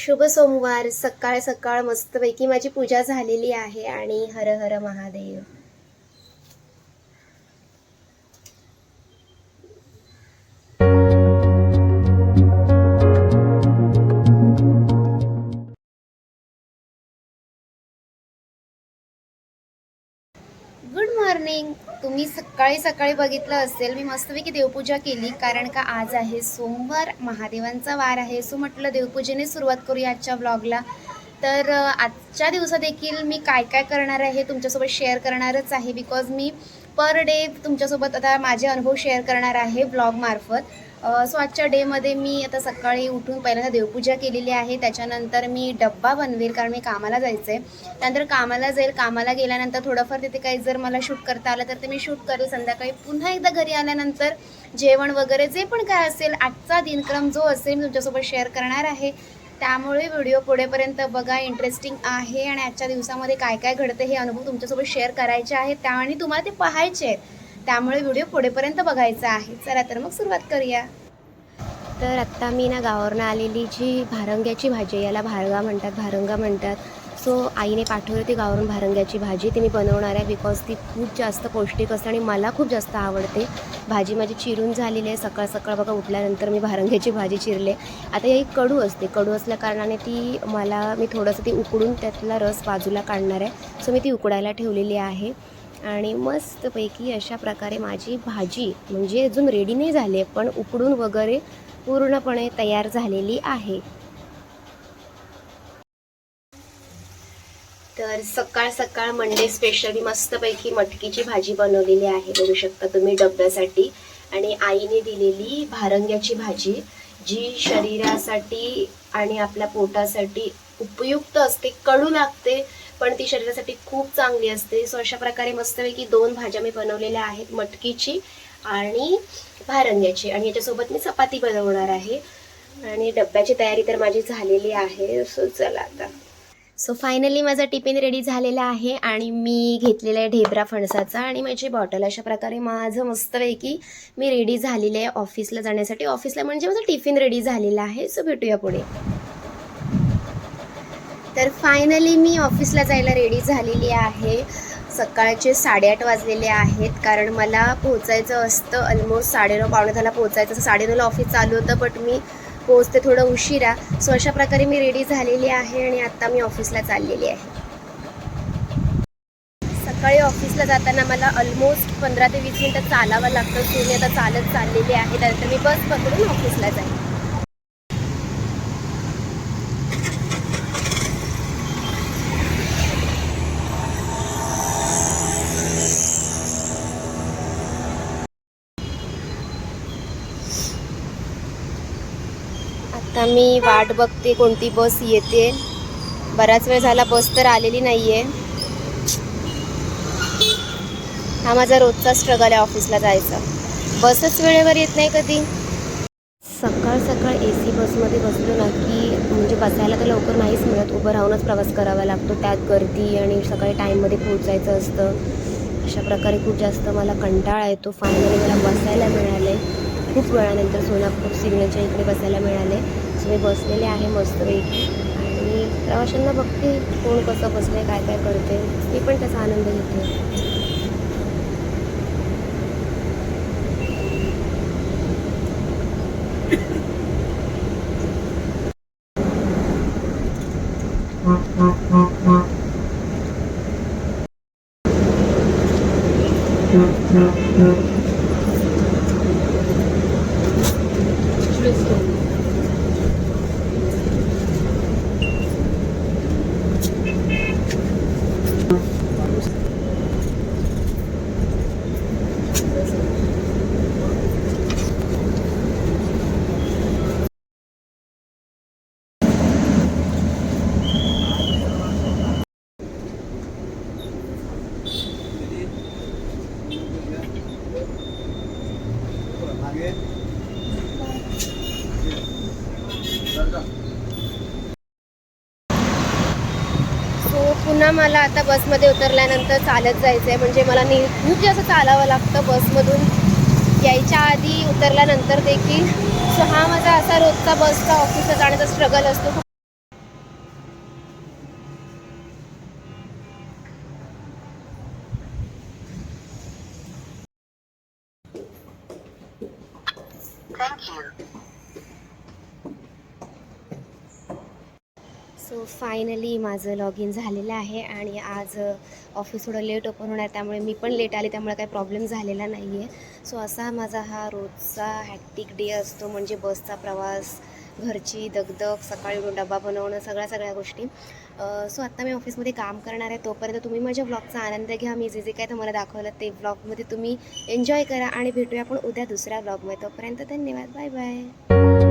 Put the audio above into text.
शुभ सोमवार. सकाळ सकाळ मस्तपैकी माझी पूजा झालेली आहे आणि हर हर महादेव. Good morning. तुम्ही सकाळी सकाळी बघितलं असेल मी मस्तपैकी देवपूजा केली कारण का आज आहे सोमवार महादेवांचा वार आहे. सो म्हटलं देवपूजेने सुरुवात करूया आजच्या ब्लॉगला तर आजच्या दिवसात देखील मी काय काय करणार आहे तुमच्यासोबत शेअर करणारच आहे बिकॉज मी पर डे तुमच्यासोबत आता माझे अनुभव शेअर करणार आहे ब्लॉगमार्फत सो आजच्या डेमध्ये मी आता सकाळी उठून पहिल्यांदा देवपूजा केलेली आहे. त्याच्यानंतर मी डब्बा बनवेल कारण मी कामाला जायचं आहे त्यानंतर कामाला जाईल. कामाला गेल्यानंतर थोडंफार तिथे काही जर मला शूट करता आलं तर ते मी शूट करेल. संध्याकाळी पुन्हा एकदा घरी आल्यानंतर जेवण वगैरे जे पण काय असेल आजचा दिनक्रम जो असेल मी तुमच्यासोबत शेअर करणार आहे. त्यामुळे व्हिडिओ पुढेपर्यंत बघा. इंटरेस्टिंग आहे. आणि आजच्या दिवसामध्ये काय काय घडतं हे अनुभव तुमच्यासोबत शेअर करायचे आहेत. त्या आणि तुम्हाला ते पाहायचे आहेत. त्यामुळे व्हिडिओ पुढेपर्यंत बघायचा आहे. चला तर मग सुरुवात करूया. तर आत्ता मी ना गावावरनं आलेली जी भारंग्याची भाजी याला भारगा म्हणतात भारंगा म्हणतात. सो आईने पाठवली होती गावावरून भारंग्याची भाजी. ती मी बनवणार आहे बिकॉज ती खूप जास्त पौष्टिक असते आणि मला खूप जास्त आवडते. भाजी माझी चिरून झालेली आहे. सकाळ सकाळ बघा उठल्यानंतर मी भारंग्याची भाजी चिरले. आता ही कडू असते. कडू असल्या कारणाने ती मला मी थोडंसं ती उकडून त्यातला रस बाजूला काढणार आहे. सो मी ती उकडायला ठेवलेली आहे. आणि मस्तपैकी अशा प्रकारे माझी भाजी म्हणजे अजून रेडी नाही झाली आहे पण उकडून वगैरे पूर्णपणे तयार झालेली आहे. तर सकाळ सकाळ मंडे स्पेशली मस्तपैकी मटकीची भाजी बनवलेली आहे बघू शकता तुम्ही डब्यासाठी. आणि आईने दिलेली भारंग्याची भाजी जी शरीरासाठी आणि आपल्या पोटासाठी उपयुक्त असते कडू लागते. पण ती शरीरासाठी खूप चांगली असते. सो अशा प्रकारे मस्तपैकी दोन भाज्या मी बनवलेल्या आहेत मटकीची आणि भारंग्याची. आणि याच्यासोबत मी चपाती बनवणार आहे. आणि डब्याची तयारी तर माझी झालेली आहे. सो चला आता. सो फायनली माझा टिफिन रेडी झालेला आहे आणि मी घेतलेला आहे ढेबरा फणसाचा आणि माझी बॉटल. अशा प्रकारे माझं मस्तपैकी मी रेडी झालेले आहे ऑफिसला जाण्यासाठी. ऑफिसला म्हणजे माझा टिफिन रेडी झालेला आहे. सो भेटूया पुढे. तर फायनली मी ऑफिसला जायला रेडी झालेली आहे. सकाळचे साडेआठ वाजलेले आहेत कारण मला पोहोचायचं असतं ऑलमोस्ट साडेनऊ पावणे दहाला पोहोचायचं असं साडेनऊला ऑफिस चालू होतं बट मी पोहोचते थोडं उशिरा. सो अशा प्रकारे मी रेडी झालेली आहे आणि आत्ता मी ऑफिसला चाललेली आहे. सकाळी ऑफिसला जाताना मला ऑलमोस्ट पंधरा ते वीस मिनटं चालावं लागतं. सो मी आता चालत चाललेली आहे. त्यानंतर मी बस पकडून ऑफिसला जाईल. आता मी वाट बघते कोणती बस येते. बराच वेळ झाला बस तर आलेली नाही आहे हा माझा रोजचा स्ट्रगल आहे ऑफिसला जायचा. बसच वेळेवर येत नाही कधी. सकाळ सकाळ ए सी बसमध्ये बसलो ना की म्हणजे बसायला तर लवकर नाहीच मिळत. उभं राहूनच प्रवास करावा लागतो. त्यात गर्दी आणि सकाळी टाईममध्ये पोहोचायचं असतं. अशा प्रकारे खूप जास्त मला कंटाळा येतो. फायनली मला बसायला मिळाले खूप वेळानंतर सोलापूर सिग्नलच्या इकडे बसायला मिळाले सो बसलेले आहे मस्तपैकी आणि प्रवाशांना बघते कोण कसं बसलं काय काय करते मी पण त्याचा आनंद घेते. सो पुन्हा मला आता बसमध्ये उतरल्यानंतर चालत जायचं आहे म्हणजे मला नि खूप जास्त चालावं लागतं बसमधून. यायच्या आधी उतरल्यानंतर देखील सो हा माझा असा रोजचा बसचा ऑफिसला जाण्याचा स्ट्रगल असतो. Thank you. सो फायनली माझं लॉग इन झालेलं आहे आणि आज ऑफिस थोडं लेट ओपन होणार त्यामुळे मी पण लेट आले त्यामुळे काही प्रॉब्लेम झालेला नाही आहे सो असा माझा हा रोजचा हॅक्टिक डे असतो म्हणजे बसचा प्रवास घरची दगदग सकाळी उठून डबा बनवणं सगळ्या सगळ्या गोष्टी. सो आत्ता मी ऑफिसमध्ये काम करणार आहे तोपर्यंत तुम्ही माझ्या ब्लॉगचा आनंद घ्या. मी जे जे काय तुम्हाला दाखवलं ते ब्लॉगमध्ये तुम्ही एन्जॉय करा आणि भेटूया आपण उद्या दुसऱ्या ब्लॉगमध्ये तोपर्यंत धन्यवाद. Bye bye